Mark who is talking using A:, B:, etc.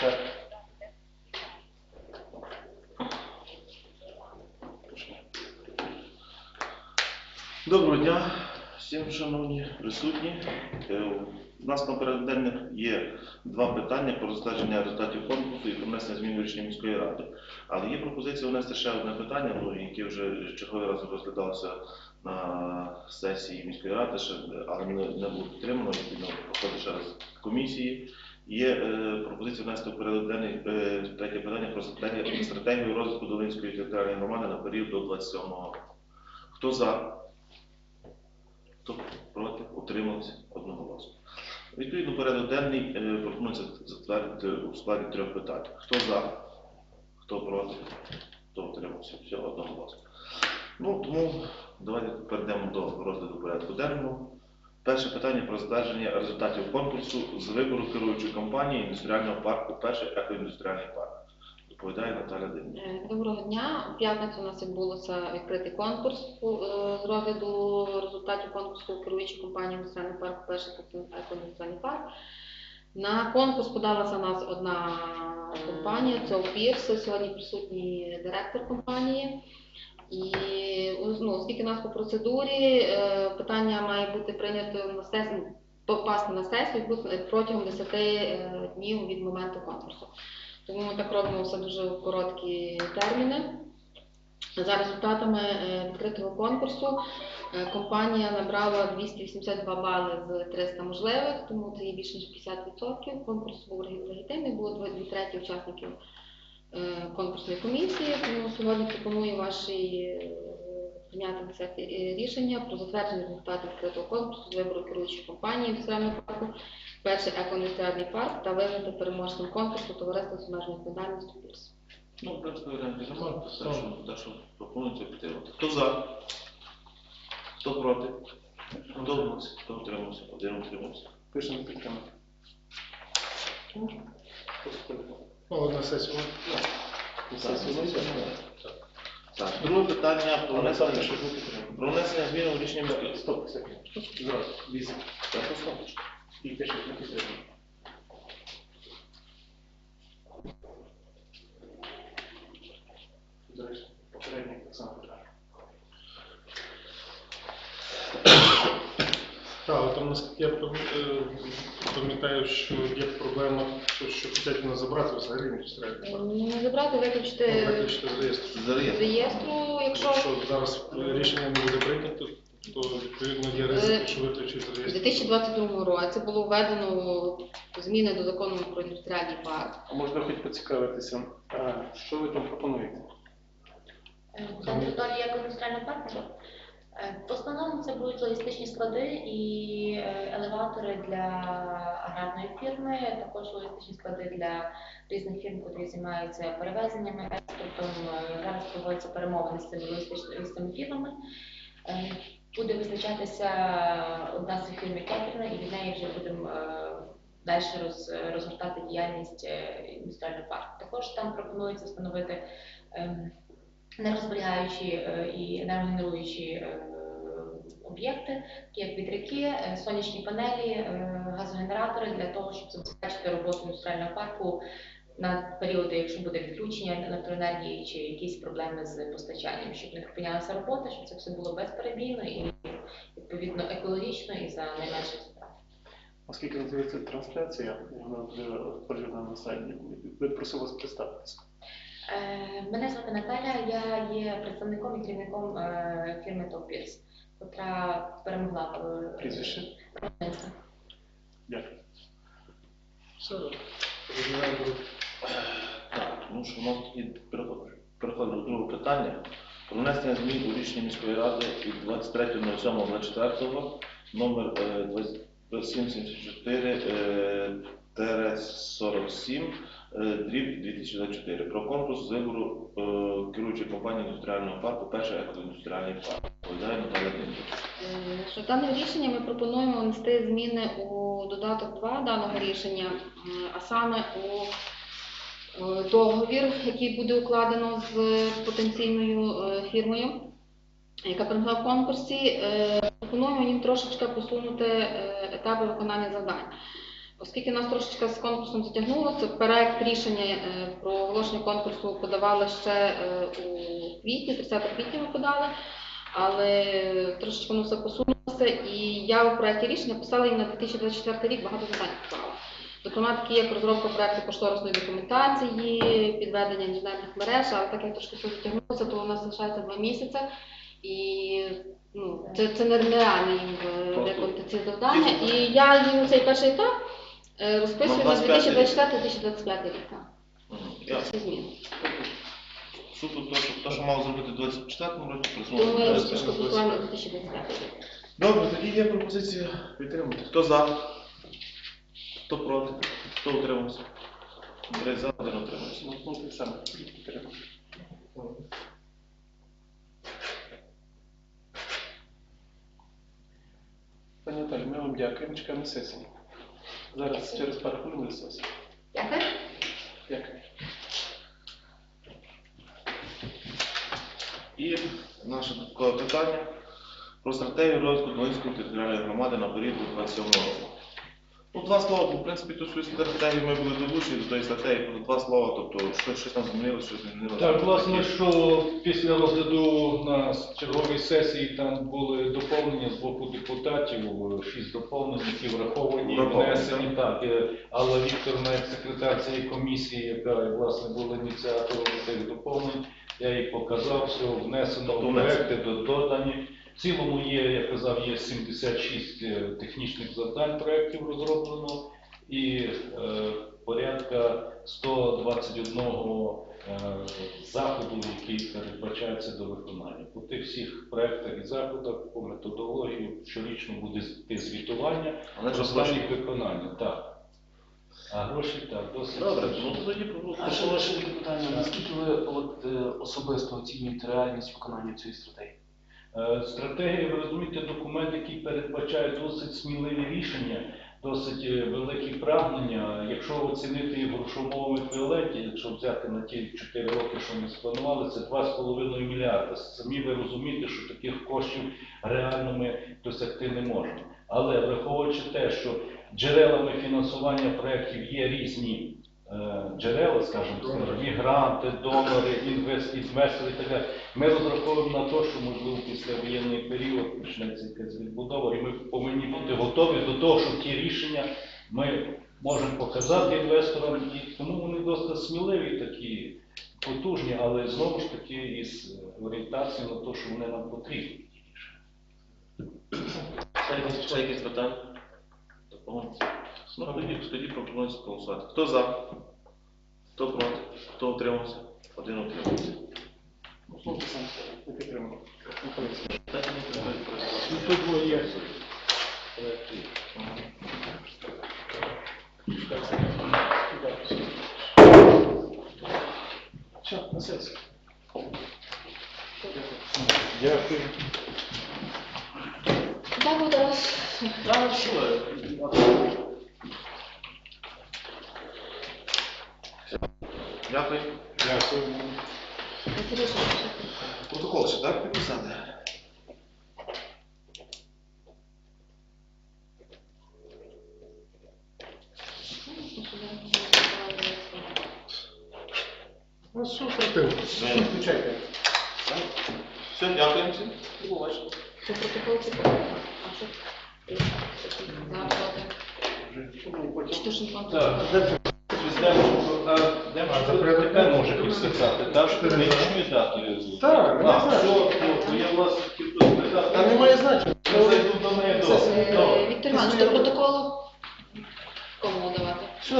A: Так.
B: Доброго дня всім, шановні присутні. Е, У нас на порядку є два питання про розстеження результатів конкурсу і про внесення змін до рішення міської ради. Але є пропозиція внести ще одне питання, ну, яке вже черговий раз розглядалося на сесії міської ради, ще, але не, не було підтримано, відповідно проходить ще раз комісії. Є е, пропозиція внести в порядок денний е, третє питання про стратегію, стратегію розвитку Долинської територіальної громади на період до 27-го року. Хто за? Хто проти? Утримався одноголосно. Відповідно, порядок денний е, пропонується затвердити у складі трьох питань. Хто за? Хто проти? Хто утримався? Все одноголосно. Ну, тому давайте перейдемо до розгляду порядку денного. Перше питання про затвердження результатів конкурсу з вибору керуючої компанії індустріального парку Перший екоіндустріальний парк. Доповідає Наталя Димна.
C: Е, Доброго дня. У п'ятницю у нас відбулося відкритий конкурс е, з розгляду результатів конкурсу керуючої компанії індустріальний парк перший екоіндустріальний парк. На конкурс подалася у нас одна компанія, це Опірс. Сьогодні присутній директор компанії. І ну, оскільки нас по процедурі е, питання має бути прийнято на сесію, попасти на сесію протягом 10 е, днів від моменту конкурсу. Тому ми так робимо все дуже короткі терміни. За результатами е, відкритого конкурсу е, компанія набрала 282 бали з 300 можливих, тому це є більше ніж 50%. Конкурс був легітимний, було дві дві треті учасників е, конкурсної комісії. Тому сьогодні пропоную вашій е, прийняти сесії рішення про затвердження результатів відкритого конкурсу з вибору керуючої компанії індустріального парку перший екоіндустріальний парк та визнати переможцем конкурсу товариство з обмеженою відповідальністю «Пірс».
B: Ну, в принципі, варіантів те, що, пропонується підтримати. Хто за? Хто проти? Хто утримався? Хто утримався? Один утримався.
A: Пишемо підтримати. Ну, одна сесія.
B: Так, друге питання про внесення, про внесення змін у рішення.
A: Стоп, секунду.
B: Так, послухайте.
A: І те, що не До попередній так само питання. Так, але там наскільки я е, пам'ятаю, що є проблема, що, що хочуть нас забрати взагалі індустріальний парк.
C: Не забрати, виключити
A: Виключити з реєстру.
C: з реєстру, якщо
A: Якщо зараз рішення не буде прийнято, то відповідно є ризик, що виключить з
C: у
A: реєстру.
C: 2022 році було введено зміни до закону про індустріальний парк.
A: А можна хоч поцікавитися, а що ви там пропонуєте?
D: На території екоіндустріального парку. Е, В основному це будуть логістичні склади і е, елеватори для аграрної фірми, також логістичні склади для різних фірм, які займаються перевезеннями, експортом. Е, Зараз проводяться перемовини з цими логістичними фірмами. Буде визначатися одна з фірм як і від неї вже будемо далі роз, розгортати діяльність індустріального парку. Також там пропонується встановити ем, нерозберігаючі е, і енергогенеруючі е, об'єкти, такі як вітряки, е, сонячні панелі, газогенератори для того, щоб забезпечити роботу індустріального парку на періоди, якщо буде відключення електроенергії чи якісь проблеми з постачанням, щоб не припинялася робота, щоб це все було безперебійно і відповідно екологічно і за найменших затрат.
A: Оскільки називається трансляція, вона буде на сайті, ви прошу вас представитися.
D: Е, Мене звати Наталя, я є представником і керівником е, фірми Топірс, яка перемогла е,
A: Прізвище. Дякую.
B: Так, ну що нас тоді переходимо до другого питання. Про внесення змін у рішення міської ради від 23.07.24 номер е, 2774 е, тере 47 е, дріб 2024 про конкурс з вибору е, керуючої компанії індустріального парку перший екоіндустріальний парк. Доповідає Наталя.
C: Е, Що даним рішенням ми пропонуємо внести зміни у додаток 2 даного рішення, е, а саме у е, договір, який буде укладено з потенційною е, фірмою, яка перемогла в конкурсі. Е, Пропонуємо їм трошечки посунути е, етапи виконання завдань. Оскільки нас трошечки з конкурсом затягнулося, проект рішення е, про оголошення конкурсу подавали ще е, у квітні, 30 квітня ми подали, але трошечки воно все посунулося, і я у проекті рішення писала і на 2024 рік багато питань писала. Зокрема, такі як розробка проекту кошторисної документації, підведення інженерних мереж, але так як трошки все затягнулося, то у нас залишається два місяці. І ну, це, це нереально їм е, ці завдання. І я їм цей перший етап е,
B: на 25
C: 2024-2025 рік. так.
B: Мгм.
C: Це
B: що, то, що мав зробити в 24-му році,
C: Тому
B: присунути
C: розпишу
B: 25-го.
C: буквально 2025 рік.
B: Добре, тоді є пропозиція підтримати. Хто за? Хто проти? Хто утримався? Три за, один утримався.
A: Ну, те саме. Підтримую. Пані Наталі, ми вам дякуємо, чекаємо сесії. Зараз через пару хвилин буде.
D: Дякую.
A: Дякую.
B: І наше додаткове питання про стратегію розвитку Долинської територіальної громади на період до 27 року. Ну, два слова, в принципі ту свою стратегію ми були долучені до тої стратегії, просто два слова, тобто щось, щось там змінилося, щось змінилося.
E: Так, власне, що після розгляду на черговій сесії там були доповнення з боку депутатів, шість доповнень, які враховані,
B: Враховані,
E: внесені. Так, е, Алла Вікторовна, як секретар цієї комісії, яка власне була ініціатором цих доповнень, я їй показав, все внесено
B: Тобто
E: в
B: внесено.
E: проекти, додані. В цілому є, я казав, є 76 е, технічних завдань проєктів розроблено і е, порядка 121 е, заходу, який передбачається до виконання. По тих всіх проєктах і заходах, по методології щорічно буде йти звітування
B: Але
E: їх виконання. Так. А гроші так, досить.
B: Добре, ну тоді
F: А ще ваше питання, наскільки ви от, е, особисто оцінюєте реальність виконання цієї стратегії?
E: Е, Стратегія, ви розумієте, документ, який передбачає досить сміливі рішення, досить е, великі прагнення. Якщо оцінити в грошовому еквіваленті, якщо взяти на ті 4 роки, що ми спланували, це 2,5 мільярда. Самі ви розумієте, що таких коштів реально ми досягти не можемо. Але враховуючи те, що джерелами фінансування проєктів є різні джерела, скажімо, це мігранти, донори, інвест, інвестори і так далі. Ми розраховуємо на те, що можливо після воєнний період почнеться якась відбудова, і ми повинні бути готові до того, що ті рішення ми можемо показати інвесторам, і тому вони досить сміливі такі, потужні, але знову ж таки із орієнтацією на те, що вони нам потрібні.
B: Ще якісь- питання? Доповнення? Ну, тоді, пропонується голосувати. Хто за? Хто проти? Хто утримався? Один утримався.
A: Ну, те саме. Не підтримую. Ну, тут було Все, на сесію.
E: Дякую.
C: Дякую, Тарас.
B: Так, що? Дякую.
E: Дякую.
B: Протокол ще так підписати?
A: Ну.
B: Все,
A: Включайте.
B: Все, дякуємо всім.
C: Це протокол це А що? За, проти. Чи то ж не
E: Так. Може підсвітати, так? Що датою.
A: Так,
E: А,
A: знаю.
E: я вас хотів тут спитати.
A: Та немає значення.
E: Я зайду до неї до.
C: Віктор Іванович, до протоколу кому давати?
A: Все,